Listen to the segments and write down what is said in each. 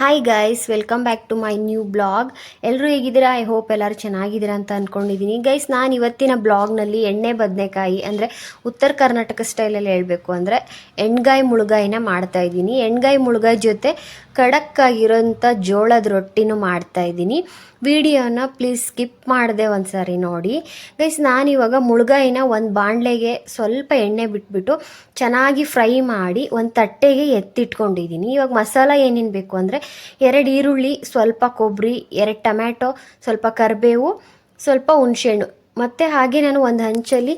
Hi guys welcome back to my new blog ಎಲ್ಲರೂ ಹೇಗಿದ್ದೀರಾ? I hope ಎಲ್ಲರೂ ಚೆನ್ನಾಗಿದ್ದೀರಾ ಅಂತ ಅಂದ್ಕೊಂಡಿದ್ದೀನಿ ಗೈಸ್ ನಾನು ಇವತ್ತಿನ ಬ್ಲಾಗ್ನಲ್ಲಿ ಎಣ್ಣೆ ಬದನೆಕಾಯಿ ಅಂದರೆ ಉತ್ತರ ಕರ್ನಾಟಕ ಸ್ಟೈಲಲ್ಲಿ ಹೇಳಬೇಕು ಅಂದರೆ ಎಣ್ಗಾಯಿ ಮುಳುಗಾಯಿನ ಮಾಡ್ತಾ ಇದ್ದೀನಿ. ಎಣ್ಗಾಯಿ ಮುಳುಗಾಯಿ ಜೊತೆ ಖಡಕ್ ಆಗಿರೋಂಥ ಜೋಳದ ರೊಟ್ಟಿನೂ ಮಾಡ್ತಾ ಇದ್ದೀನಿ. ವಿಡಿಯೋನ ಪ್ಲೀಸ್ ಸ್ಕಿಪ್ ಮಾಡಿದೆ ಒಂದು ಸಾರಿ ನೋಡಿ. ಗೈಸ್ ನಾನಿವಾಗ ಮುಳುಗಾಯಿನ ಒಂದು ಬಾಣಲೆಗೆ ಸ್ವಲ್ಪ ಎಣ್ಣೆ ಬಿಟ್ಬಿಟ್ಟು ಚೆನ್ನಾಗಿ ಫ್ರೈ ಮಾಡಿ ಒಂದು ತಟ್ಟೆಗೆ ಎತ್ತಿಟ್ಕೊಂಡಿದ್ದೀನಿ ಇವಾಗ ಮಸಾಲ ಏನೇನು ಬೇಕು ಅಂದರೆ ಎರಡು ಈರುಳ್ಳಿ, ಸ್ವಲ್ಪ ಕೊಬ್ಬರಿ ಎರಡು ಟೊಮ್ಯಾಟೊ, ಸ್ವಲ್ಪ ಕರಿಬೇವು, ಸ್ವಲ್ಪ ಹುಣಸೆಹಣ್ಣು. ಮತ್ತು ಹಾಗೆ ನಾನು ಒಂದು ಹಂಚಲ್ಲಿ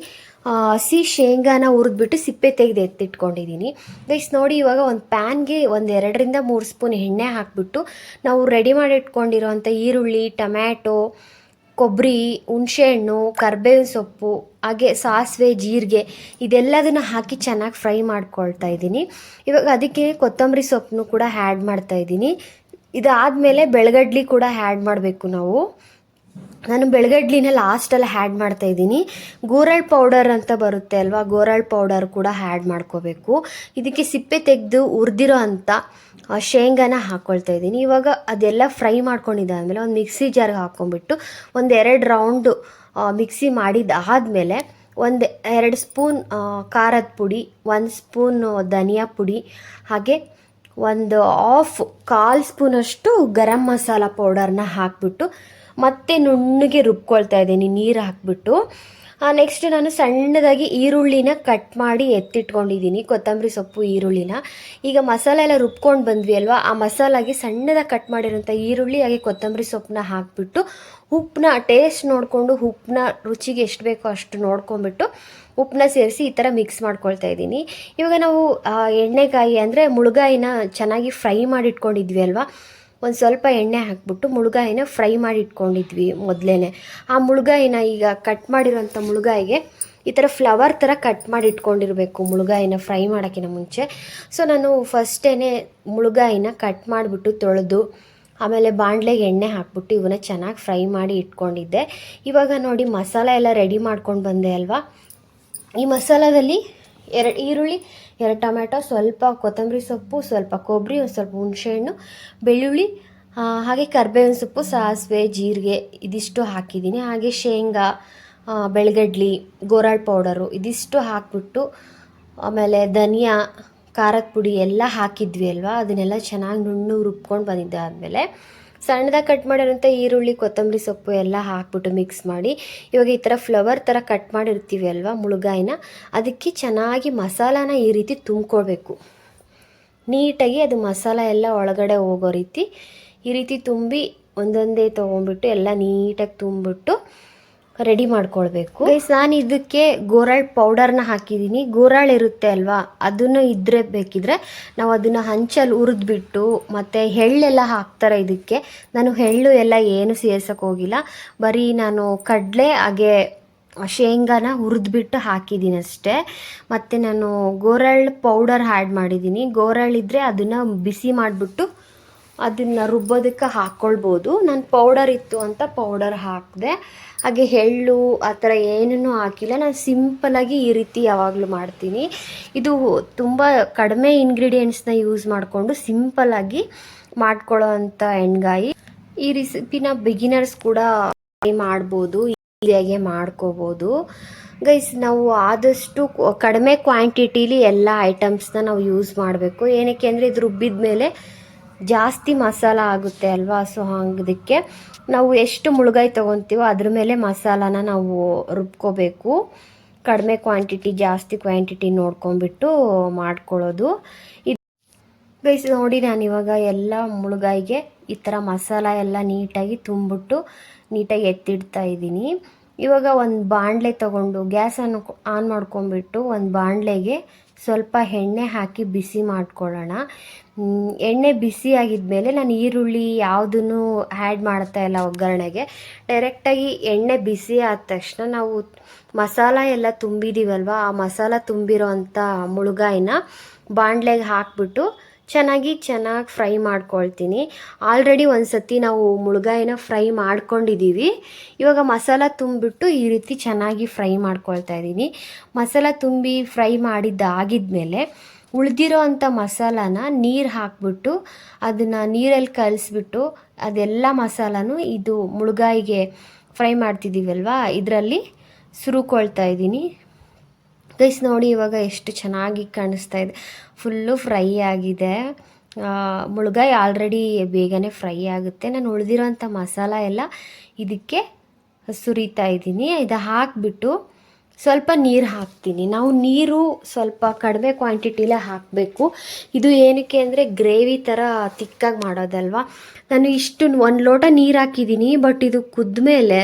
ಹಸಿ ಶೇಂಗಾನ ಹುರಿದ್ಬಿಟ್ಟು ಸಿಪ್ಪೆ ತೆಗೆದು ಎತ್ತಿಟ್ಕೊಂಡಿದ್ದೀನಿ ಗೈಸ್ ನೋಡಿ ಇವಾಗ ಒಂದು ಪ್ಯಾನ್ಗೆ ಒಂದು ಎರಡರಿಂದ ಮೂರು ಸ್ಪೂನ್ ಎಣ್ಣೆ ಹಾಕಿಬಿಟ್ಟು ನಾವು ರೆಡಿ ಮಾಡಿ ಇಟ್ಕೊಂಡಿರೋಂಥ ಈರುಳ್ಳಿ, ಟೊಮ್ಯಾಟೊ ಕೊಬ್ಬರಿ ಹುಣಸೆಹಣ್ಣು, ಕರ್ಬೇವಿನ ಸೊಪ್ಪು, ಹಾಗೆ ಸಾಸಿವೆ, ಜೀರಿಗೆ ಇದೆಲ್ಲದನ್ನು ಹಾಕಿ ಚೆನ್ನಾಗಿ ಫ್ರೈ ಮಾಡ್ಕೊಳ್ತಾ ಇದ್ದೀನಿ ಇವಾಗ ಅದಕ್ಕೆ ಕೊತ್ತಂಬರಿ ಸೊಪ್ಪನ್ನು ಕೂಡ ಆ್ಯಡ್ ಮಾಡ್ತಾ ಇದ್ದೀನಿ ಇದಾದಮೇಲೆ ಬೆಳಗಡ್ಲಿ ಕೂಡ ಆ್ಯಡ್ ಮಾಡಬೇಕು ನಾವು. ನಾನು ಬೆಳಗಡ್ಲಿನ ಲಾಸ್ಟಲ್ಲಿ ಹ್ಯಾಡ್ ಮಾಡ್ತಾ ಇದ್ದೀನಿ. ಗೋರಳ್ ಪೌಡರ್ ಅಂತ ಬರುತ್ತೆ ಅಲ್ವಾ? ಗೋರಳ್ ಪೌಡರ್ ಕೂಡ ಹ್ಯಾಡ್ ಮಾಡ್ಕೋಬೇಕು. ಇದಕ್ಕೆ ಸಿಪ್ಪೆ ತೆಗೆದು ಹುರಿದಿರೋ ಅಂಥ ಶೇಂಗಾನ ಹಾಕ್ಕೊಳ್ತಾ ಇದ್ದೀನಿ. ಇವಾಗ ಅದೆಲ್ಲ ಫ್ರೈ ಮಾಡ್ಕೊಂಡಿದ್ದಾದಮೇಲೆ ಒಂದು ಮಿಕ್ಸಿ ಜಾರ್ಗೆ ಹಾಕ್ಕೊಂಡ್ಬಿಟ್ಟು ಒಂದು ಎರಡು ರೌಂಡು ಮಿಕ್ಸಿ ಮಾಡಿದ್ದಾದಮೇಲೆ ಒಂದು ಎರಡು ಸ್ಪೂನ್ ಖಾರದ ಪುಡಿ, ಒಂದು ಸ್ಪೂನ್ ಧನಿಯಾ ಪುಡಿ, ಹಾಗೆ ಒಂದು ಆಫ್ ಕಾಲು ಸ್ಪೂನಷ್ಟು ಗರಂ ಮಸಾಲ ಪೌಡರ್ನ ಹಾಕಿಬಿಟ್ಟು ಮತ್ತೆ ನುಣ್ಣಗೆ ರುಬ್ಕೊಳ್ತಾ ಇದ್ದೀನಿ, ನೀರು ಹಾಕ್ಬಿಟ್ಟು. ನೆಕ್ಸ್ಟ್ ನಾನು ಸಣ್ಣದಾಗಿ ಈರುಳ್ಳಿನ ಕಟ್ ಮಾಡಿ ಎತ್ತಿಟ್ಕೊಂಡಿದ್ದೀನಿ, ಕೊತ್ತಂಬರಿ ಸೊಪ್ಪು, ಈರುಳ್ಳಿನ. ಈಗ ಮಸಾಲೆ ಎಲ್ಲ ರುಬ್ಕೊಂಡು ಬಂದ್ವಿ ಅಲ್ವಾ? ಆ ಮಸಾಲಾಗೆ ಸಣ್ಣದಾಗಿ ಕಟ್ ಮಾಡಿರೋಂಥ ಈರುಳ್ಳಿ, ಹಾಗೆ ಕೊತ್ತಂಬರಿ ಸೊಪ್ಪನ್ನ ಹಾಕಿಬಿಟ್ಟು ಉಪ್ಪನ್ನ ಟೇಸ್ಟ್ ನೋಡಿಕೊಂಡು ಉಪ್ಪನ್ನ ರುಚಿಗೆ ಎಷ್ಟು ಬೇಕೋ ಅಷ್ಟು ನೋಡ್ಕೊಂಬಿಟ್ಟು ಉಪ್ಪನ್ನ ಸೇರಿಸಿ ಈ ಥರ ಮಿಕ್ಸ್ ಮಾಡ್ಕೊಳ್ತಾ ಇದ್ದೀನಿ. ಇವಾಗ ನಾವು ಎಣ್ಣೆಕಾಯಿ ಅಂದರೆ ಮುಳುಗಾಯಿನ ಚೆನ್ನಾಗಿ ಫ್ರೈ ಮಾಡಿ ಇಟ್ಕೊಂಡಿದ್ವಿ ಅಲ್ವಾ? ಒಂದು ಸ್ವಲ್ಪ ಎಣ್ಣೆ ಹಾಕ್ಬಿಟ್ಟು ಮುಳುಗಾಯಿನ ಫ್ರೈ ಮಾಡಿ ಇಟ್ಕೊಂಡಿದ್ವಿ ಮೊದಲೇ ಆ ಮುಳುಗಾಯಿನ ಈಗ ಕಟ್ ಮಾಡಿರೋಂಥ ಮುಳುಗಾಯಿಗೆ ಈ ಥರ ಫ್ಲವರ್ ಥರ ಕಟ್ ಮಾಡಿ ಇಟ್ಕೊಂಡಿರಬೇಕು ಮುಳುಗಾಯಿನ ಫ್ರೈ ಮಾಡೋಕ್ಕಿಂತ ಮುಂಚೆ. ಸೊ ನಾನು ಫಸ್ಟೇ ಮುಳುಗಾಯಿನ ಕಟ್ ಮಾಡಿಬಿಟ್ಟು ತೊಳೆದು, ಆಮೇಲೆ ಬಾಣಲೆಗೆ ಎಣ್ಣೆ ಹಾಕ್ಬಿಟ್ಟು ಇವನ್ನ ಚೆನ್ನಾಗಿ ಫ್ರೈ ಮಾಡಿ ಇಟ್ಕೊಂಡಿದ್ದೆ. ಇವಾಗ ನೋಡಿ ಮಸಾಲ ಎಲ್ಲ ರೆಡಿ ಮಾಡ್ಕೊಂಡು ಬಂದೆ ಅಲ್ವಾ? ಈ ಮಸಾಲದಲ್ಲಿ ಎರಡು ಈರುಳ್ಳಿ, ಎರಡು ಟೊಮ್ಯಾಟೊ, ಸ್ವಲ್ಪ ಕೊತ್ತಂಬರಿ ಸೊಪ್ಪು, ಸ್ವಲ್ಪ ಕೊಬ್ಬರಿ, ಒಂದು ಸ್ವಲ್ಪ ಹುಣಸೆಹಣ್ಣು, ಬೆಳ್ಳುಳ್ಳಿ ಹಾಗೆ ಕರ್ಬೇವಿನ ಸೊಪ್ಪು, ಸಾಸಿವೆ, ಜೀರಿಗೆ ಇದಿಷ್ಟು ಹಾಕಿದ್ದೀನಿ. ಹಾಗೆ ಶೇಂಗಾ ಬೆಳಗಡ್ಲಿ ಗೋರಾಳ್ ಪೌಡರು ಇದಿಷ್ಟು ಹಾಕ್ಬಿಟ್ಟು, ಆಮೇಲೆ ಧನಿಯಾ, ಖಾರದ ಪುಡಿ ಎಲ್ಲ ಹಾಕಿದ್ವಿ ಅಲ್ವಾ? ಅದನ್ನೆಲ್ಲ ಚೆನ್ನಾಗಿ ನುಣ್ಣು ರುಬ್ಕೊಂಡು ಬಂದಿದ್ದೆ ಆದಮೇಲೆ ಸಣ್ಣದಾಗಿ ಕಟ್ ಮಾಡಿರೋಂಥ ಈರುಳ್ಳಿ, ಕೊತ್ತಂಬರಿ ಸೊಪ್ಪು ಎಲ್ಲ ಹಾಕ್ಬಿಟ್ಟು ಮಿಕ್ಸ್ ಮಾಡಿ. ಇವಾಗ ಈ ಥರ ಫ್ಲವರ್ ಥರ ಕಟ್ ಮಾಡಿರ್ತೀವಿ ಅಲ್ವಾ ಮುಳುಗಾಯಿನ? ಅದಕ್ಕೆ ಚೆನ್ನಾಗಿ ಮಸಾಲಾನ ಈ ರೀತಿ ತುಂಬ್ಕೊಳ್ಬೇಕು. ನೀಟಾಗಿ ಅದು ಮಸಾಲ ಎಲ್ಲ ಒಳಗಡೆ ಹೋಗೋ ರೀತಿ ಈ ರೀತಿ ತುಂಬಿ ಒಂದೊಂದೇ ತೊಗೊಂಡ್ಬಿಟ್ಟು ಎಲ್ಲ ನೀಟಾಗಿ ತುಂಬಿಬಿಟ್ಟು ರೆಡಿ ಮಾಡ್ಕೊಳ್ಬೇಕು. ನಾನು ಇದಕ್ಕೆ ಗೋರಾಳ್ ಪೌಡರ್ನ ಹಾಕಿದ್ದೀನಿ ಗೋರಾಳ್ ಇರುತ್ತೆ ಅಲ್ವಾ? ಅದನ್ನು ಇದ್ರೆ ಬೇಕಿದ್ರೆ ನಾವು ಅದನ್ನು ಹಂಚಲ್ಲಿ ಹುರಿದ್ಬಿಟ್ಟು ಮತ್ತು ಎಳ್ಳೆಲ್ಲ ಹಾಕ್ತಾರೆ ಇದಕ್ಕೆ. ನಾನು ಎಳ್ಳು ಎಲ್ಲ ಏನು ಸೇರ್ಸಕ್ಕೆ ಹೋಗಿಲ್ಲ. ಬರೀ ನಾನು ಕಡಲೆ, ಹಾಗೆ ಶೇಂಗಾನ ಹುರಿದ್ಬಿಟ್ಟು ಹಾಕಿದ್ದೀನಿ ಅಷ್ಟೇ. ಮತ್ತು ನಾನು ಗೋರಳ್ ಪೌಡರ್ ಆ್ಯಡ್ ಮಾಡಿದ್ದೀನಿ ಗೋರಳ್ ಇದ್ದರೆ ಅದನ್ನು ಬಿಸಿ ಮಾಡಿಬಿಟ್ಟು ಅದನ್ನು ರುಬ್ಬೋದಕ್ಕೆ ಹಾಕ್ಕೊಳ್ಬೋದು ನಾನು ಪೌಡರ್ ಇತ್ತು ಅಂತ ಪೌಡರ್ ಹಾಕಿದೆ. ಹಾಗೆ ಎಳ್ಳು, ಆ ಥರ ಏನನ್ನೂ ಹಾಕಿಲ್ಲ. ನಾನು ಸಿಂಪಲಾಗಿ ಈ ರೀತಿ ಯಾವಾಗಲೂ ಮಾಡ್ತೀನಿ. ಇದು ತುಂಬ ಕಡಿಮೆ ಇಂಗ್ರೀಡಿಯೆಂಟ್ಸ್ನ ಯೂಸ್ ಮಾಡಿಕೊಂಡು ಸಿಂಪಲಾಗಿ ಮಾಡ್ಕೊಳ್ಳೋ ಅಂಥ ಎಣ್ಗಾಯಿ ಈ ರೆಸಿಪಿನ ಬಿಗಿನರ್ಸ್ ಕೂಡ ಮಾಡ್ಬೋದು, ಈಸಿಯಾಗಿ ಮಾಡ್ಕೋಬೋದು. ಗೈಸ್ ನಾವು ಆದಷ್ಟು ಕಡಿಮೆ ಕ್ವಾಂಟಿಟೀಲಿ ಎಲ್ಲ ಐಟಮ್ಸ್ನ ನಾವು ಯೂಸ್ ಮಾಡಬೇಕು. ಏನಕ್ಕೆ ಅಂದರೆ ಇದು ರುಬ್ಬಿದ ಮೇಲೆ ಜಾಸ್ತಿ ಮಸಾಲ ಆಗುತ್ತೆ ಅಲ್ವಾ? ಸೊ ಹಂಗದಕ್ಕೆ ನಾವು ಎಷ್ಟು ಮುಳುಗಾಯಿ ತೊಗೊತೀವೋ ಅದ್ರ ಮೇಲೆ ಮಸಾಲಾನ ನಾವು ರುಬ್ಕೋಬೇಕು. ಕಡಿಮೆ ಕ್ವಾಂಟಿಟಿ ಜಾಸ್ತಿ ಕ್ವಾಂಟಿಟಿ ನೋಡ್ಕೊಂಬಿಟ್ಟು ಮಾಡ್ಕೊಳ್ಳೋದು. ಇದು ಗೈಸ್, ನೋಡಿ ನಾನು ಇವಾಗ ಎಲ್ಲ ಮುಳುಗಾಯಿಗೆ ಈ ಥರ ಮಸಾಲ ಎಲ್ಲ ನೀಟಾಗಿ ತುಂಬಿಟ್ಟು ನೀಟಾಗಿ ಎತ್ತಿಡ್ತಾ ಇದ್ದೀನಿ. ಇವಾಗ ಒಂದು ಬಾಣಲೆ ತಗೊಂಡು ಗ್ಯಾಸನ್ನು ಆನ್ ಮಾಡ್ಕೊಂಬಿಟ್ಟು ಒಂದು ಬಾಣಲೆಗೆ ಸ್ವಲ್ಪ ಎಣ್ಣೆ ಹಾಕಿ ಬಿಸಿ ಮಾಡ್ಕೊಳ್ಳೋಣ. ಎಣ್ಣೆ ಬಿಸಿ ಆಗಿದ್ಮೇಲೆ ನಾನು ಈರುಳ್ಳಿ ಯಾವುದನ್ನು ಆ್ಯಡ್ ಮಾಡ್ತಾ ಇಲ್ಲ ಒಗ್ಗರಣೆಗೆ. ಡೈರೆಕ್ಟಾಗಿ ಎಣ್ಣೆ ಬಿಸಿ ಆದ ತಕ್ಷಣ ನಾವು ಮಸಾಲ ಎಲ್ಲ ತುಂಬಿದ್ದೀವಲ್ವ ಆ ಮಸಾಲ ತುಂಬಿರೋ ಅಂಥ ಮುಳುಗಾಯಿನ ಬಾಣಲೆಗೆ ಹಾಕ್ಬಿಟ್ಟು ಚೆನ್ನಾಗಿ ಚೆನ್ನಾಗಿ ಫ್ರೈ ಮಾಡ್ಕೊಳ್ತೀನಿ. ಆಲ್ರೆಡಿ ಒಂದು ಸತಿ ನಾವು ಮುಳುಗಾಯಿನ ಫ್ರೈ ಮಾಡ್ಕೊಂಡಿದ್ದೀವಿ. ಇವಾಗ ಮಸಾಲ ತುಂಬಿಬಿಟ್ಟು ಈ ರೀತಿ ಚೆನ್ನಾಗಿ ಫ್ರೈ ಮಾಡ್ಕೊಳ್ತಾ ಇದ್ದೀನಿ. ಮಸಾಲ ತುಂಬಿ ಫ್ರೈ ಮಾಡಿದ್ದಾಗಿದ್ಮೇಲೆ ಉಳಿದಿರೋ ಅಂಥ ಮಸಾಲಾನ ನೀರು ಹಾಕ್ಬಿಟ್ಟು ಅದನ್ನು ನೀರಲ್ಲಿ ಕಲಿಸ್ಬಿಟ್ಟು ಅದೆಲ್ಲ ಮಸಾಲನೂ ಇದು ಮುಳುಗಾಯಿಗೆ ಫ್ರೈ ಮಾಡ್ತಿದ್ದೀವಲ್ವಾ? ಇದರಲ್ಲಿ ಸುರುಕೊಳ್ತಾ ಇದ್ದೀನಿ. ಗೈಸ್ ನೋಡಿ ಇವಾಗ ಎಷ್ಟು ಚೆನ್ನಾಗಿ ಕಾಣಿಸ್ತಾ ಇದೆ. ಫುಲ್ಲು ಫ್ರೈ ಆಗಿದೆ. ಮುಳುಗಾಯಿ ಆಲ್ರೆಡಿ ಬೇಗನೆ ಫ್ರೈ ಆಗುತ್ತೆ. ನಾನು ಉಳಿದಿರೋಂಥ ಮಸಾಲ ಎಲ್ಲ ಇದಕ್ಕೆ ಸುರಿತಾ ಇದ್ದೀನಿ. ಇದು ಹಾಕಿಬಿಟ್ಟು ಸ್ವಲ್ಪ ನೀರು ಹಾಕ್ತೀನಿ. ನಾವು ನೀರು ಸ್ವಲ್ಪ ಕಡಿಮೆ ಕ್ವಾಂಟಿಟಿಲೇ ಹಾಕಬೇಕು. ಇದು ಏನಕ್ಕೆ ಅಂದರೆ ಗ್ರೇವಿ ಥರ ತಿಕ್ಕಾಗಿ ಮಾಡೋದಲ್ವಾ? ನಾನು ಇಷ್ಟು ಒಂದು ಲೋಟ ನೀರು ಹಾಕಿದ್ದೀನಿ ಬಟ್ ಇದು ಕುದ್ಮೇಲೆ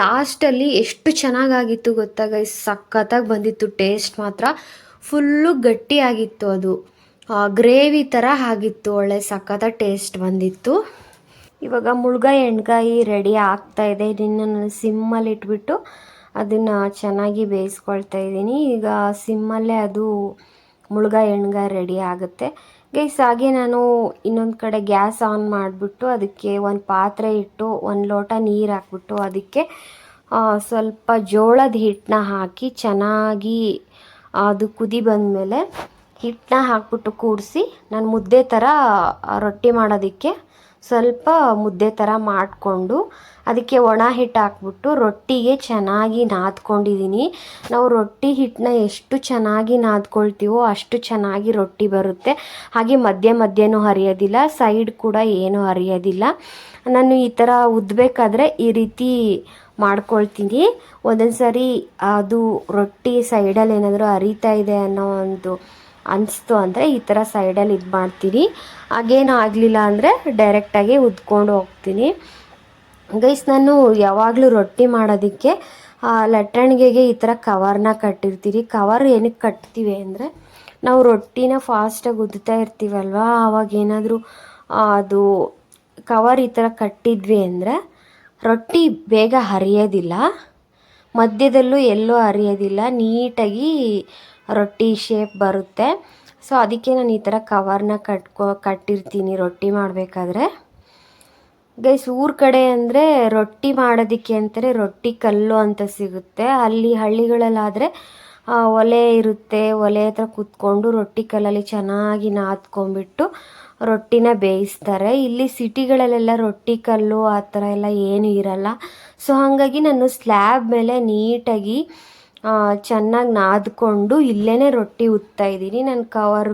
ಲಾಸ್ಟಲ್ಲಿ ಎಷ್ಟು ಚೆನ್ನಾಗಾಗಿತ್ತು ಗೊತ್ತಾಗ ಸಖತ್ತಾಗಿ ಬಂದಿತ್ತು, ಟೇಸ್ಟ್ ಮಾತ್ರ. ಫುಲ್ಲು ಗಟ್ಟಿಯಾಗಿತ್ತು ಅದು. ಗ್ರೇವಿ ಥರ ಆಗಿತ್ತು, ಒಳ್ಳೆ ಸಖತ್ತ ಟೇಸ್ಟ್ ಬಂದಿತ್ತು. ಇವಾಗ ಮುಳುಗಾಯಿ ಎಣ್ಗಾಯಿ ರೆಡಿ ಆಗ್ತಾ ಇದೆ. ಇದನ್ನು ನಾನು ಸಿಮ್ಮಲ್ಲಿ ಇಟ್ಬಿಟ್ಟು ಅದನ್ನು ಚೆನ್ನಾಗಿ ಬೇಯಿಸ್ಕೊಳ್ತಾ ಇದ್ದೀನಿ. ಈಗ ಸಿಮ್ಮಲ್ಲೇ ಅದು ಮುಳುಗ, ಎಣ್ಗ ರೆಡಿ ಆಗುತ್ತೆ. ಗೈಸ್, ಹಾಗೆ ನಾನು ಇನ್ನೊಂದು ಕಡೆ ಗ್ಯಾಸ್ ಆನ್ ಮಾಡಿಬಿಟ್ಟು ಅದಕ್ಕೆ ಒಂದು ಪಾತ್ರೆ ಇಟ್ಟು, ಒಂದು ಲೋಟ ನೀರು ಹಾಕ್ಬಿಟ್ಟು ಅದಕ್ಕೆ ಸ್ವಲ್ಪ ಜೋಳದ ಹಿಟ್ಟನ್ನ ಹಾಕಿ ಚೆನ್ನಾಗಿ ಅದು ಕುದಿ ಬಂದಮೇಲೆ ಹಿಟ್ಟನ್ನ ಹಾಕ್ಬಿಟ್ಟು ಕೂಡಿಸಿ, ನಾನು ಮುದ್ದೆ ಥರ ರೊಟ್ಟಿ ಮಾಡೋದಕ್ಕೆ ಸ್ವಲ್ಪ ಮುದ್ದೆ ಥರ ಮಾಡಿಕೊಂಡು ಅದಕ್ಕೆ ಒಣ ಹಿಟ್ಟು ಹಾಕ್ಬಿಟ್ಟು ರೊಟ್ಟಿಗೆ ಚೆನ್ನಾಗಿ ನಾದ್ಕೊಂಡಿದ್ದೀನಿ ನಾವು ರೊಟ್ಟಿ ಹಿಟ್ಟನ್ನ ಎಷ್ಟು ಚೆನ್ನಾಗಿ ನಾದ್ಕೊಳ್ತೀವೋ ಅಷ್ಟು ಚೆನ್ನಾಗಿ ರೊಟ್ಟಿ ಬರುತ್ತೆ. ಹಾಗೆ ಮಧ್ಯೆ ಮಧ್ಯನೂ ಹರಿಯೋದಿಲ್ಲ, ಸೈಡ್ ಕೂಡ ಏನೂ ಹರಿಯೋದಿಲ್ಲ. ನಾನು ಈ ಥರ ಉದ್ದಬೇಕಾದ್ರೆ ಈ ರೀತಿ ಮಾಡ್ಕೊಳ್ತೀನಿ. ಒಂದೊಂದು ಸರಿ ಅದು ರೊಟ್ಟಿ ಸೈಡಲ್ಲಿ ಏನಾದರೂ ಹರಿತಾ ಇದೆ ಅನ್ನೋ ಒಂದು ಅನಿಸ್ತು ಅಂದರೆ ಈ ಥರ ಸೈಡಲ್ಲಿ ಇದು ಮಾಡ್ತೀನಿ. ಹಾಗೇನು ಆಗಲಿಲ್ಲ ಅಂದರೆ ಡೈರೆಕ್ಟಾಗಿ ಉದ್ಕೊಂಡು ಹೋಗ್ತೀನಿ. ಗೈಸ್ ನಾನು ಯಾವಾಗಲೂ ರೊಟ್ಟಿ ಮಾಡೋದಕ್ಕೆ ಲಟ್ಟಣಿಗೆಗೆ ಈ ಥರ ಕವರ್ನ ಕಟ್ಟಿರ್ತೀವಿ ಕವರ್ ಏನಕ್ಕೆ ಕಟ್ತೀವಿ ಅಂದರೆ, ನಾವು ರೊಟ್ಟಿನ ಫಾಸ್ಟಾಗಿ ಉದ್ದುತ್ತಾ ಇರ್ತೀವಲ್ವ? ಆವಾಗ ಏನಾದರೂ ಅದು ಕವರ್ ಈ ಥರ ಕಟ್ಟಿದ್ವಿ ಅಂದರೆ, ರೊಟ್ಟಿ ಬೇಗ ಹರಿಯೋದಿಲ್ಲ. ಮಧ್ಯದಲ್ಲೂ ಎಲ್ಲೂ ಹರಿಯೋದಿಲ್ಲ. ನೀಟಾಗಿ ರೊಟ್ಟಿ ಶೇಪ್ ಬರುತ್ತೆ. ಸೊ ಅದಕ್ಕೆ ನಾನು ಈ ಥರ ಕವರ್ನ ಕಟ್ಕೊ, ಕಟ್ಟಿರ್ತೀನಿ ರೊಟ್ಟಿ ಮಾಡಬೇಕಾದ್ರೆ. ಗೈಸ್ ಊರ ಕಡೆ ಅಂದರೆ ರೊಟ್ಟಿ ಮಾಡೋದಕ್ಕೆ ಅಂತಾರೆ ರೊಟ್ಟಿ ಕಲ್ಲು ಅಂತ ಸಿಗುತ್ತೆ. ಅಲ್ಲಿ ಹಳ್ಳಿಗಳಲ್ಲಾದರೆ ಒಲೆ ಇರುತ್ತೆ. ಒಲೆ ಹತ್ರ ಕೂತ್ಕೊಂಡು ರೊಟ್ಟಿ ಕಲ್ಲಲ್ಲಿ ಚೆನ್ನಾಗಿ ನಾದ್ಕೊಂಡ್ಬಿಟ್ಟು ರೊಟ್ಟಿನ ಬೇಯಿಸ್ತಾರೆ. ಇಲ್ಲಿ ಸಿಟಿಗಳಲ್ಲೆಲ್ಲ ರೊಟ್ಟಿ ಕಲ್ಲು ಆ ಥರ ಎಲ್ಲ ಏನೂ ಇರಲ್ಲ. ಸೊ ಹಾಗಾಗಿ ನಾನು ಸ್ಲ್ಯಾಬ್ ಮೇಲೆ ನೀಟಾಗಿ ಚೆನ್ನಾಗಿ ನಾದ್ಕೊಂಡು ಇಲ್ಲೇ ರೊಟ್ಟಿ ಉತ್ತಾ ಇದ್ದೀನಿ. ನಾನು ಕವರ್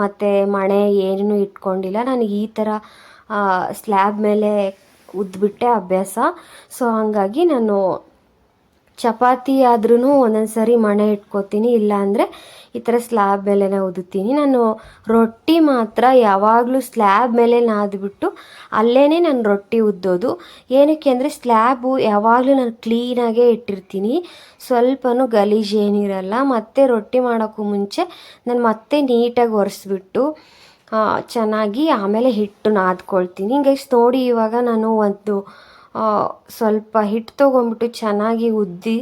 ಮತ್ತು ಮಣೆ ಏನೂ ಇಟ್ಕೊಂಡಿಲ್ಲ. ನನಗೆ ಈ ಥರ ಸ್ಲ್ಯಾಬ್ ಮೇಲೆ ಉದ್ಬಿಟ್ಟೆ ಅಭ್ಯಾಸ. ಸೊ ಹಾಗಾಗಿ ನಾನು ಚಪಾತಿ ಆದ್ರೂ ಒಂದೊಂದು ಸರಿ ಮಣೆ ಇಟ್ಕೋತೀನಿ, ಇಲ್ಲಾಂದರೆ ಈ ಥರ ಸ್ಲ್ಯಾಬ್ ಮೇಲೆನೇ ಉದುತ್ತೀನಿ ನಾನು ರೊಟ್ಟಿ ಮಾತ್ರ ಯಾವಾಗಲೂ ಸ್ಲ್ಯಾಬ್ ಮೇಲೆ ನಾದ್ಬಿಟ್ಟು ಅಲ್ಲೇ ನಾನು ರೊಟ್ಟಿ ಉದ್ದೋದು. ಏನಕ್ಕೆ ಅಂದರೆ ಸ್ಲ್ಯಾಬು ಯಾವಾಗಲೂ ನಾನು ಕ್ಲೀನಾಗೇ ಇಟ್ಟಿರ್ತೀನಿ. ಸ್ವಲ್ಪನೂ ಗಲೀಜು ಏನಿರಲ್ಲ. ಮತ್ತೆ ರೊಟ್ಟಿ ಮಾಡೋಕ್ಕೂ ಮುಂಚೆ ನಾನು ಮತ್ತೆ ನೀಟಾಗಿ ಒರೆಸ್ಬಿಟ್ಟು ಚೆನ್ನಾಗಿ ಆಮೇಲೆ ಹಿಟ್ಟು ನಾದ್ಕೊಳ್ತೀನಿ. ಹಿಂಗೆ ನೋಡಿ ಇವಾಗ ನಾನು ಒಂದು ಸ್ವಲ್ಪ ಹಿಟ್ಟು ತೊಗೊಂಬಿಟ್ಟು ಚೆನ್ನಾಗಿ ಉದ್ದಿ,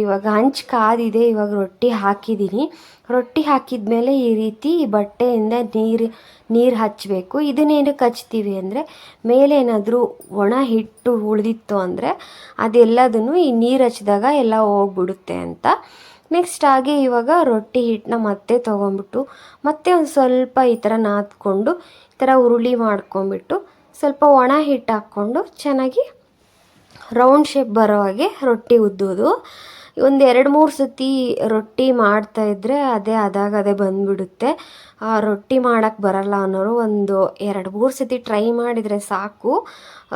ಇವಾಗ ಹಂಚು ಕಾದಿದೆ, ಇವಾಗ ರೊಟ್ಟಿ ಹಾಕಿದ್ದೀನಿ. ರೊಟ್ಟಿ ಹಾಕಿದ್ಮೇಲೆ ಈ ರೀತಿ ಬಟ್ಟೆಯಿಂದ ನೀರು ನೀರು ಹಚ್ಚಬೇಕು ಇದನ್ನೇನಕ್ಕೆ ಹಚ್ತೀವಿ ಅಂದರೆ ಮೇಲೆ ಏನಾದರೂ ಒಣ ಹಿಟ್ಟು ಉಳಿದಿತ್ತು ಅಂದರೆ, ಅದೆಲ್ಲದನ್ನು ಈ ನೀರು ಹಚ್ಚಿದಾಗ ಎಲ್ಲ ಹೋಗ್ಬಿಡುತ್ತೆ ಅಂತ. ನೆಕ್ಸ್ಟ್ ಹಾಗೆ ಇವಾಗ ರೊಟ್ಟಿ ಹಿಟ್ಟನ್ನ ಮತ್ತೆ ತೊಗೊಂಬಿಟ್ಟು ಮತ್ತೆ ಒಂದು ಸ್ವಲ್ಪ ಈ ಥರ ನಾದ್ಕೊಂಡು, ಈ ಥರ ಉರುಳಿ ಮಾಡ್ಕೊಂಬಿಟ್ಟು ಸ್ವಲ್ಪ ಒಣ ಹಿಟ್ಟು ಹಾಕ್ಕೊಂಡು ಚೆನ್ನಾಗಿ ರೌಂಡ್ ಶೇಪ್ ಬರೋ ಹಾಗೆ ರೊಟ್ಟಿ ಉದ್ದೋದು ಒಂದು ಎರಡು ಮೂರು ಸತಿ ರೊಟ್ಟಿ ಮಾಡ್ತಾ ಇದ್ದರೆ ಅದೇ ಅದಾಗ ಅದೇ ಬಂದ್ಬಿಡುತ್ತೆ. ರೊಟ್ಟಿ ಮಾಡೋಕ್ಕೆ ಬರಲ್ಲ ಅನ್ನೋರು ಒಂದು ಎರಡು ಮೂರು ಸತಿ ಟ್ರೈ ಮಾಡಿದರೆ ಸಾಕು.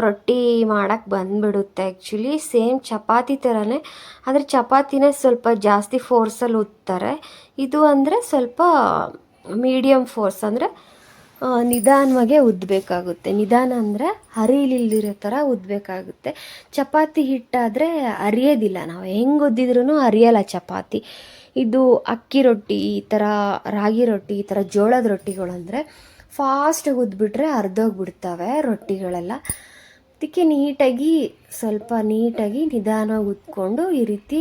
ರೊಟ್ಟಿ ಮಾಡೋಕ್ಕೆ ಬಂದ್ಬಿಡುತ್ತೆ ಆ್ಯಕ್ಚುಲಿ ಸೇಮ್ ಚಪಾತಿ ಥರನೇ ಆದರೆ ಚಪಾತಿನೇ ಸ್ವಲ್ಪ ಜಾಸ್ತಿ ಫೋರ್ಸಲ್ಲಿ ಉತ್ತಾರೆ. ಇದು ಅಂದರೆ ಸ್ವಲ್ಪ ಮೀಡಿಯಮ್ ಫೋರ್ಸ್ ಅಂದರೆ ನಿಧಾನವಾಗೇ ಉದ್ದಬೇಕಾಗುತ್ತೆ ನಿಧಾನ ಅಂದರೆ ಹರಿಲಿಲ್ದಿರೋ ಥರ ಉದ್ದಬೇಕಾಗುತ್ತೆ ಚಪಾತಿ ಹಿಟ್ಟಾದರೆ ಅರಿಯೋದಿಲ್ಲ ನಾವು. ಹೆಂಗೆ ಉದ್ದಿದ್ರೂ ಅರಿಯಲ್ಲ ಚಪಾತಿ. ಇದು ಅಕ್ಕಿ ರೊಟ್ಟಿ, ಈ ಥರ ರಾಗಿ ರೊಟ್ಟಿ, ಈ ಥರ ಜೋಳದ ರೊಟ್ಟಿಗಳಂದರೆ ಫಾಸ್ಟಾಗಿ ಉದ್ಬಿಟ್ರೆ ಅರ್ಧೋಗ್ಬಿಡ್ತವೆ ರೊಟ್ಟಿಗಳೆಲ್ಲ. ಅದಕ್ಕೆ ನೀಟಾಗಿ, ಸ್ವಲ್ಪ ನೀಟಾಗಿ ನಿಧಾನವಾಗಿ ಉದ್ಕೊಂಡು ಈ ರೀತಿ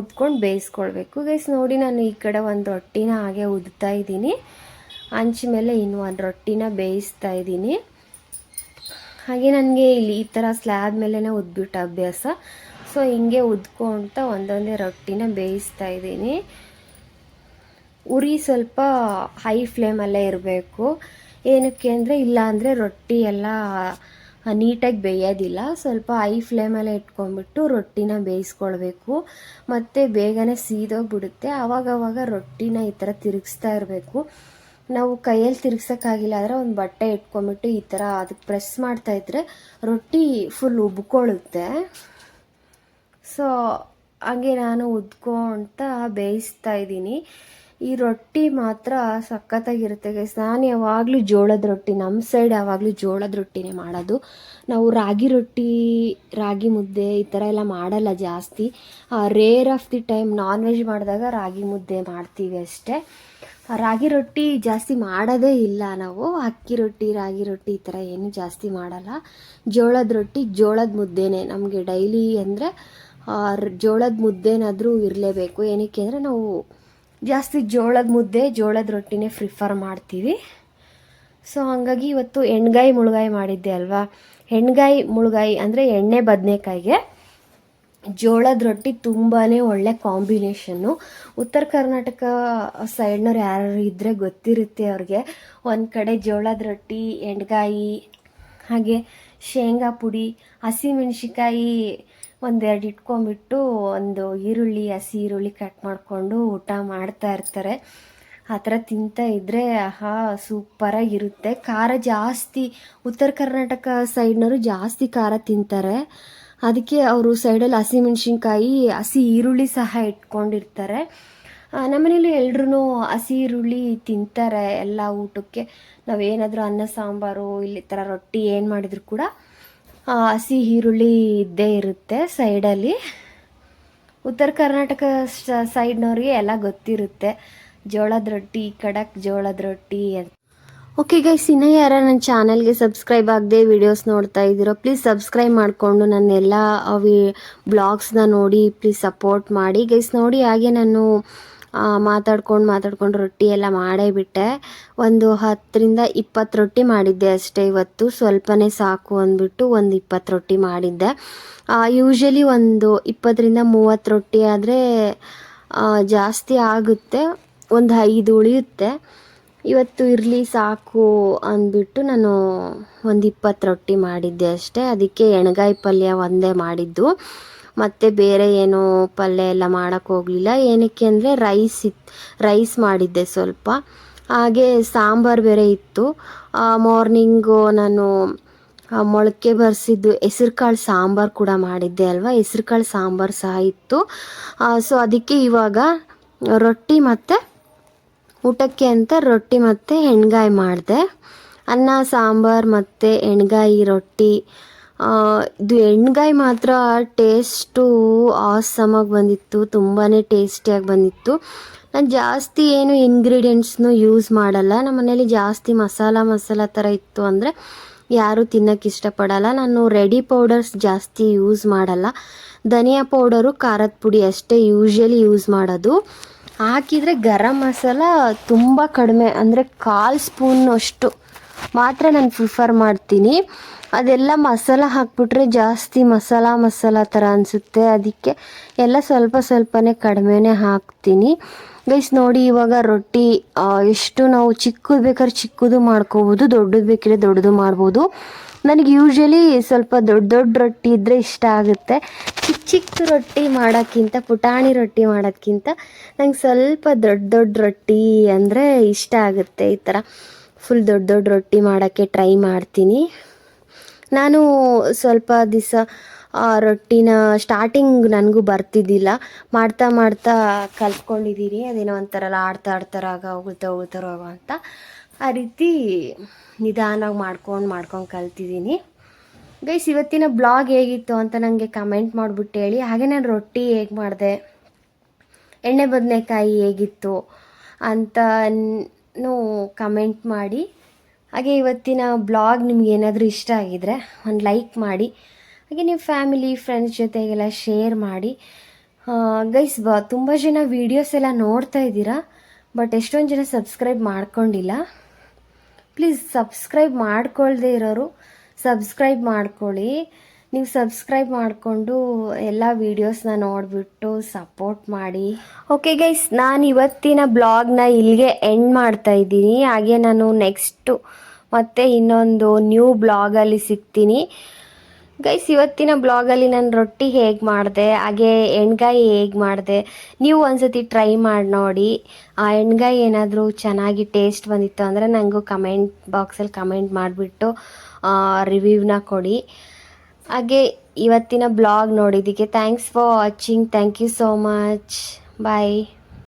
ಉದ್ಕೊಂಡು ಬೇಯಿಸ್ಕೊಳ್ಬೇಕು. ಗೈಸ್ ನೋಡಿ ನಾನು ಈ ಕಡೆ ಒಂದು ರೊಟ್ಟಿನ ಹಾಗೆ ಉದ್ತಾ ಇದ್ದೀನಿ. ಹಂಚ್ ಮೇಲೆ ಇನ್ನು ಒಂದು ರೊಟ್ಟಿನ ಬೇಯಿಸ್ತಾ ಇದ್ದೀನಿ. ಹಾಗೆ ನನಗೆ ಇಲ್ಲಿ ಈ ಥರ ಸ್ಲ್ಯಾಬ್ ಮೇಲೇ ಉದ್ಬಿಟ್ಟು ಅಭ್ಯಾಸ. ಸೊ ಹಿಂಗೆ ಉದ್ಕೊಳ್ತಾ ಒಂದೊಂದೇ ರೊಟ್ಟಿನ ಬೇಯಿಸ್ತಾ ಇದ್ದೀನಿ. ಉರಿ ಸ್ವಲ್ಪ ಹೈ ಫ್ಲೇಮಲ್ಲೇ ಇರಬೇಕು. ಏನಕ್ಕೆ ಅಂದರೆ ಇಲ್ಲ ಅಂದರೆ ರೊಟ್ಟಿ ಎಲ್ಲ ನೀಟಾಗಿ ಬೇಯೋದಿಲ್ಲ. ಸ್ವಲ್ಪ ಹೈ ಫ್ಲೇಮಲ್ಲೇ ಇಟ್ಕೊಂಡ್ಬಿಟ್ಟು ರೊಟ್ಟಿನ ಬೇಯಿಸ್ಕೊಳ್ಬೇಕು. ಮತ್ತು ಬೇಗನೆ ಸೀದೋಗ್ಬಿಡುತ್ತೆ. ಆವಾಗವಾಗ ರೊಟ್ಟಿನ ಈ ಥರ ತಿರುಗಿಸ್ತಾ ಇರಬೇಕು. ನಾವು ಕೈಯಲ್ಲಿ ತಿರ್ಗ್ಸೋಕ್ಕಾಗಿಲ್ಲ, ಆದರೆ ಒಂದು ಬಟ್ಟೆ ಇಟ್ಕೊಂಡ್ಬಿಟ್ಟು ಈ ಥರ ಅದಕ್ಕೆ ಪ್ರೆಸ್ ಮಾಡ್ತಾ ಇದ್ರೆ ರೊಟ್ಟಿ ಫುಲ್ ಉಬ್ಕೊಳ್ಳುತ್ತೆ. ಸೊ ಹಾಗೆ ನಾನು ಉದ್ಕೊಂತ ಬೇಯಿಸ್ತಾ ಇದ್ದೀನಿ. ಈ ರೊಟ್ಟಿ ಮಾತ್ರ ಸಖತ್ತಾಗಿರುತ್ತೆ ಗೈಸ್ ನಾನು ಯಾವಾಗಲೂ ಜೋಳದ ರೊಟ್ಟಿ ನಮ್ಮ ಸೈಡ್ ಯಾವಾಗಲೂ ಜೋಳದ ರೊಟ್ಟಿನೇ ಮಾಡೋದು. ನಾವು ರಾಗಿ ರೊಟ್ಟಿ, ರಾಗಿ ಮುದ್ದೆ ಈ ಥರ ಎಲ್ಲ ಮಾಡಲ್ಲ ಜಾಸ್ತಿ. Rare of the time non veg ಮಾಡಿದಾಗ ರಾಗಿ ಮುದ್ದೆ ಮಾಡ್ತೀವಿ ಅಷ್ಟೇ. ರಾಗಿ ರೊಟ್ಟಿ ಜಾಸ್ತಿ ಮಾಡೋದೇ ಇಲ್ಲ ನಾವು. ಅಕ್ಕಿ ರೊಟ್ಟಿ, ರಾಗಿ ರೊಟ್ಟಿ ಈ ಥರ ಏನು ಜಾಸ್ತಿ ಮಾಡಲ್ಲ. ಜೋಳದ ರೊಟ್ಟಿ ಜೋಳದ ಮುದ್ದೆನೇ ನಮಗೆ ಡೈಲಿ ಅಂದರೆ ಜೋಳದ ಮುದ್ದೆನಾದರೂ ಇರಲೇಬೇಕು. ಏನಕ್ಕೆ ಅಂದರೆ ನಾವು ಜಾಸ್ತಿ ಜೋಳದ ಮುದ್ದೆ, ಜೋಳದ ರೊಟ್ಟಿನೇ ಪ್ರಿಫರ್ ಮಾಡ್ತೀವಿ. ಸೊ ಹಾಗಾಗಿ ಇವತ್ತು ಎಣ್ಗಾಯಿ ಮುಳುಗಾಯಿ ಮಾಡಿದ್ದೆ ಅಲ್ವಾ? ಎಣ್ಗಾಯಿ ಮುಳುಗಾಯಿ ಅಂದರೆ ಎಣ್ಣೆ ಬದನೆಕಾಯಿಗೆ. ಜೋಳದ ರೊಟ್ಟಿ ತುಂಬಾ ಒಳ್ಳೆ ಕಾಂಬಿನೇಷನ್ನು ಉತ್ತರ ಕರ್ನಾಟಕ ಸೈಡ್ನವ್ರು ಯಾರು ಇದ್ದರೆ ಗೊತ್ತಿರುತ್ತೆ ಅವ್ರಿಗೆ. ಒಂದು ಕಡೆ ಜೋಳದ ರೊಟ್ಟಿ, ಎಣ್ಗಾಯಿ, ಹಾಗೆ ಶೇಂಗಾ ಪುಡಿ ಹಸಿಮೆಣ್ಸಿಕಾಯಿ ಒಂದೆರಡು ಇಟ್ಕೊಂಡ್ಬಿಟ್ಟು ಒಂದು ಈರುಳ್ಳಿ, ಹಸಿ ಈರುಳ್ಳಿ ಕಟ್ ಮಾಡಿಕೊಂಡು ಊಟ ಮಾಡ್ತಾ ಇರ್ತಾರೆ. ಆ ಥರ ತಿಂತಾ ಇದ್ದರೆ ಆಹಾ ಸೂಪರಾಗಿರುತ್ತೆ ಖಾರ ಜಾಸ್ತಿ, ಉತ್ತರ ಕರ್ನಾಟಕ ಸೈಡ್ನವರು ಜಾಸ್ತಿ ಖಾರ ತಿಂತಾರೆ. ಅದಕ್ಕೆ ಅವರು ಸೈಡಲ್ಲಿ ಹಸಿಮೆಣ್ಸಿನ್ಕಾಯಿ ಹಸಿ ಈರುಳ್ಳಿ ಸಹ ಇಟ್ಕೊಂಡಿರ್ತಾರೆ. ನಮ್ಮನೇಲಿ ಎಲ್ರೂ ಹಸಿ ಈರುಳ್ಳಿ ತಿಂತಾರೆ ಎಲ್ಲ ಊಟಕ್ಕೆ. ನಾವೇನಾದರೂ ಅನ್ನ ಸಾಂಬಾರು, ಇಲ್ಲಿ ಥರ ರೊಟ್ಟಿ ಏನು ಮಾಡಿದ್ರು ಕೂಡ ಹಸಿ ಈರುಳ್ಳಿ ಇದ್ದೇ ಇರುತ್ತೆ ಸೈಡಲ್ಲಿ. ಉತ್ತರ ಕರ್ನಾಟಕ ಸೈಡ್ನವ್ರಿಗೆ ಎಲ್ಲ ಗೊತ್ತಿರುತ್ತೆ. ಜೋಳದ ರೊಟ್ಟಿ, ಕಡಕ್ ಜೋಳದ ರೊಟ್ಟಿ ಅಂತ ಓಕೆ ಗೈಸ್ ಇನ್ನೂ ಯಾರ ನನ್ನ ಚಾನಲ್ಗೆ ಸಬ್ಸ್ಕ್ರೈಬ್ ಆಗದೆ ವಿಡಿಯೋಸ್ ನೋಡ್ತಾ ಇದ್ದೀರೋ ಪ್ಲೀಸ್ ಸಬ್ಸ್ಕ್ರೈಬ್ ಮಾಡಿಕೊಂಡು ನನ್ನೆಲ್ಲ ವಿ ಬ್ಲಾಗ್ಸ್ನ ನೋಡಿ ಪ್ಲೀಸ್ ಸಪೋರ್ಟ್ ಮಾಡಿ. ಗೈಸ್ ನೋಡಿ, ಹಾಗೆ ನಾನು ಮಾತಾಡ್ಕೊಂಡು ಮಾತಾಡ್ಕೊಂಡು ರೊಟ್ಟಿ ಎಲ್ಲ ಮಾಡೇ ಬಿಟ್ಟೆ. ಒಂದು ಹತ್ತರಿಂದ ಇಪ್ಪತ್ತು ರೊಟ್ಟಿ ಮಾಡಿದ್ದೆ ಅಷ್ಟೇ ಇವತ್ತು. ಸ್ವಲ್ಪನೇ ಸಾಕು ಅಂದ್ಬಿಟ್ಟು ಒಂದು ಇಪ್ಪತ್ತು ರೊಟ್ಟಿ ಮಾಡಿದ್ದೆ. ಯೂಶ್ವಲಿ ಒಂದು ಇಪ್ಪತ್ತರಿಂದ ಮೂವತ್ತು ರೊಟ್ಟಿ ಆದರೆ ಜಾಸ್ತಿ ಆಗುತ್ತೆ. ಒಂದು ಐದು ಉಳಿಯುತ್ತೆ. ಇವತ್ತು ಇರಲಿ ಸಾಕು ಅಂದ್ಬಿಟ್ಟು ನಾನು ಒಂದು ಇಪ್ಪತ್ತು ರೊಟ್ಟಿ ಮಾಡಿದ್ದೆ ಅಷ್ಟೇ. ಅದಕ್ಕೆ ಎಣ್ಗಾಯಿ ಪಲ್ಯ ಒಂದೇ ಮಾಡಿದ್ದು. ಮತ್ತು ಬೇರೆ ಏನು ಪಲ್ಯ ಎಲ್ಲ ಮಾಡಕ್ಕೆ ಹೋಗಲಿಲ್ಲ. ಏನಕ್ಕೆ ಅಂದರೆ ರೈಸ್ ಇತ್ತು ರೈಸ್ ಮಾಡಿದ್ದೆ ಸ್ವಲ್ಪ. ಹಾಗೆ ಸಾಂಬಾರು ಬೇರೆ ಇತ್ತು. ಮಾರ್ನಿಂಗು ನಾನು ಮೊಳಕೆ ಬರೆಸಿದ್ದು ಹೆಸ್ರು ಕಾಳು ಸಾಂಬಾರು ಕೂಡ ಮಾಡಿದ್ದೆ ಅಲ್ವಾ? ಹೆಸ್ರು ಕಾಳು ಸಾಂಬಾರು ಸಹ ಇತ್ತು. ಸೊ ಅದಕ್ಕೆ ಇವಾಗ ರೊಟ್ಟಿ ಮತ್ತು ಊಟಕ್ಕೆ ಅಂತ ರೊಟ್ಟಿ ಮತ್ತು ಎಣ್ಗಾಯಿ ಮಾಡಿದೆ. ಅನ್ನ, ಸಾಂಬಾರು ಮತ್ತು ಎಣ್ಗಾಯಿ ರೊಟ್ಟಿ ಇದು ಎಣ್ಗಾಯಿ ಮಾತ್ರ ಟೇಸ್ಟು ಆಸಮಾಗಿ ಬಂದಿತ್ತು ತುಂಬಾ ಟೇಸ್ಟಿಯಾಗಿ ಬಂದಿತ್ತು. ನಾನು ಜಾಸ್ತಿ ಏನು ಇಂಗ್ರೀಡಿಯೆಂಟ್ಸ್ನು ಯೂಸ್ ಮಾಡಲ್ಲ. ನಮ್ಮ ಮನೇಲಿ ಜಾಸ್ತಿ ಮಸಾಲ ಮಸಾಲ ಥರ ಇತ್ತು ಅಂದರೆ ಯಾರೂ ತಿನ್ನೋಕ್ಕೆ ಇಷ್ಟಪಡಲ್ಲ. ನಾನು ರೆಡಿ ಪೌಡರ್ಸ್ ಜಾಸ್ತಿ ಯೂಸ್ ಮಾಡಲ್ಲ. ಧನಿಯಾ ಪೌಡರು, ಖಾರದ ಪುಡಿ ಅಷ್ಟೇ ಯೂಶ್ವಲಿ ಯೂಸ್ ಮಾಡೋದು. ಹಾಕಿದರೆ ಗರಂ ಮಸಾಲ ತುಂಬ ಕಡಿಮೆ, ಅಂದರೆ ಕಾಲು ಸ್ಪೂನ್ ಅಷ್ಟು ಮಾತ್ರ ನಾನು ಪ್ರಿಫರ್ ಮಾಡ್ತೀನಿ. ಅದೆಲ್ಲ ಮಸಾಲ ಹಾಕ್ಬಿಟ್ರೆ ಜಾಸ್ತಿ ಮಸಾಲ ಮಸಾಲ ಥರ ಅನಿಸುತ್ತೆ. ಅದಕ್ಕೆ ಎಲ್ಲ ಸ್ವಲ್ಪ ಸ್ವಲ್ಪನೇ ಕಡಿಮೆನೇ ಹಾಕ್ತೀನಿ. ಗೈಸ್ ನೋಡಿ ಇವಾಗ ರೊಟ್ಟಿ ಎಷ್ಟು ನಾವು ಚಿಕ್ಕದು ಬೇಕಾದ್ರೆ ಚಿಕ್ಕದು ಮಾಡ್ಕೋಬೋದು, ದೊಡ್ಡದು ಬೇಕಿದ್ರೆ ದೊಡ್ಡದು ಮಾಡ್ಬೋದು. ನನಗೆ ಯೂಶ್ವಲಿ ಸ್ವಲ್ಪ ದೊಡ್ಡ ದೊಡ್ಡ ರೊಟ್ಟಿ ಇದ್ದರೆ ಇಷ್ಟ ಆಗುತ್ತೆ. ಚಿಕ್ಕ ಚಿಕ್ಕ ರೊಟ್ಟಿ ಮಾಡೋಕ್ಕಿಂತ, ಪುಟಾಣಿ ರೊಟ್ಟಿ ಮಾಡೋಕ್ಕಿಂತ ನಂಗೆ ಸ್ವಲ್ಪ ದೊಡ್ಡ ದೊಡ್ಡ ರೊಟ್ಟಿ ಅಂದರೆ ಇಷ್ಟ ಆಗುತ್ತೆ ಈ ಥರ ಫುಲ್ ದೊಡ್ಡ ದೊಡ್ಡ ರೊಟ್ಟಿ ಮಾಡೋಕ್ಕೆ ಟ್ರೈ ಮಾಡ್ತೀನಿ. ನಾನು ಸ್ವಲ್ಪ ದಿವಸ ರೊಟ್ಟಿನ ಸ್ಟಾರ್ಟಿಂಗ್ ನನಗೂ ಬರ್ತಿದ್ದಿಲ್ಲ. ಮಾಡ್ತಾ ಮಾಡ್ತಾ ಕಲ್ತ್ಕೊಂಡಿದ್ದೀನಿ ಅದೇನೋ ಒಂಥರಲ್ಲ, ಆಡ್ತಾ ಆಡ್ತಾರ ಆಗ ಉಗುಳ್ತಾ ಉಗುಳ್ತಾರ ಹೋಗೋ ಅಂತ. ಆ ರೀತಿ ನಿಧಾನವಾಗಿ ಮಾಡ್ಕೊಂಡು ಮಾಡ್ಕೊಂಡು ಕಲ್ತಿದ್ದೀನಿ ಗೈಸ್ ಇವತ್ತಿನ ಬ್ಲಾಗ್ ಹೇಗಿತ್ತು ಅಂತ ನನಗೆ ಕಮೆಂಟ್ ಮಾಡಿಬಿಟ್ಟು ಹೇಳಿ. ಹಾಗೆ ನಾನು ರೊಟ್ಟಿ ಹೇಗೆ ಮಾಡಿದೆ, ಎಣ್ಣೆ ಬದನೆಕಾಯಿ ಹೇಗಿತ್ತು ಅಂತ ಕಮೆಂಟ್ ಮಾಡಿ. ಹಾಗೆ ಇವತ್ತಿನ ಬ್ಲಾಗ್ ನಿಮ್ಗೆ ಏನಾದರೂ ಇಷ್ಟ ಆಗಿದರೆ ಒಂದು ಲೈಕ್ ಮಾಡಿ. ಹಾಗೆ ನಿಮ್ಮ ಫ್ಯಾಮಿಲಿ ಫ್ರೆಂಡ್ಸ್ ಜೊತೆಗೆಲ್ಲ ಶೇರ್ ಮಾಡಿ. ಗೈಸ್ ಬ, ತುಂಬ ಜನ ವೀಡಿಯೋಸ್ ಎಲ್ಲ ನೋಡ್ತಾ ಇದ್ದೀರಾ ಬಟ್ ಎಷ್ಟೊಂದು ಜನ ಸಬ್ಸ್ಕ್ರೈಬ್ ಮಾಡ್ಕೊಂಡಿಲ್ಲ. ಪ್ಲೀಸ್ ಸಬ್ಸ್ಕ್ರೈಬ್ ಮಾಡ್ಕೊಳ್ದೇ ಇರೋರು ಸಬ್ಸ್ಕ್ರೈಬ್ ಮಾಡ್ಕೊಳ್ಳಿ. ನೀವು ಸಬ್ಸ್ಕ್ರೈಬ್ ಮಾಡಿಕೊಂಡು ಎಲ್ಲ ವೀಡಿಯೋಸ್ನ ನೋಡಿಬಿಟ್ಟು ಸಪೋರ್ಟ್ ಮಾಡಿ. ಓಕೆ ಗೈಸ್ ನಾನು ಇವತ್ತಿನ ಬ್ಲಾಗ್ನ ಇಲ್ಲಿಗೆ ಎಂಡ್ ಮಾಡ್ತಾ ಇದ್ದೀನಿ. ಹಾಗೆ ನಾನು ನೆಕ್ಸ್ಟು ಮತ್ತೆ ಇನ್ನೊಂದು ನ್ಯೂ ಬ್ಲಾಗಲ್ಲಿ ಸಿಗ್ತೀನಿ. ಗೈಸ್ ಇವತ್ತಿನ ಬ್ಲಾಗಲ್ಲಿ ನಾನು ರೊಟ್ಟಿ ಹೇಗೆ ಮಾಡಿದೆ, ಹಾಗೆ ಎಣ್ಗಾಯಿ ಹೇಗೆ ಮಾಡಿದೆ, ನೀವು ಒಂದ್ಸತಿ ಟ್ರೈ ಮಾಡಿ ನೋಡಿ. ಆ ಎಣ್ಗಾಯಿ ಏನಾದರೂ ಚೆನ್ನಾಗಿ ಟೇಸ್ಟ್ ಬಂದಿತ್ತು ಅಂದರೆ ನನಗೂ ಕಮೆಂಟ್ ಬಾಕ್ಸಲ್ಲಿ ಕಮೆಂಟ್ ಮಾಡಿಬಿಟ್ಟು ರಿವ್ಯೂವ್ನ ಕೊಡಿ. ಹಾಗೆ ಇವತ್ತಿನ ಬ್ಲಾಗ್ ನೋಡಿದ್ದಕ್ಕೆ thanks for watching thank you so much bye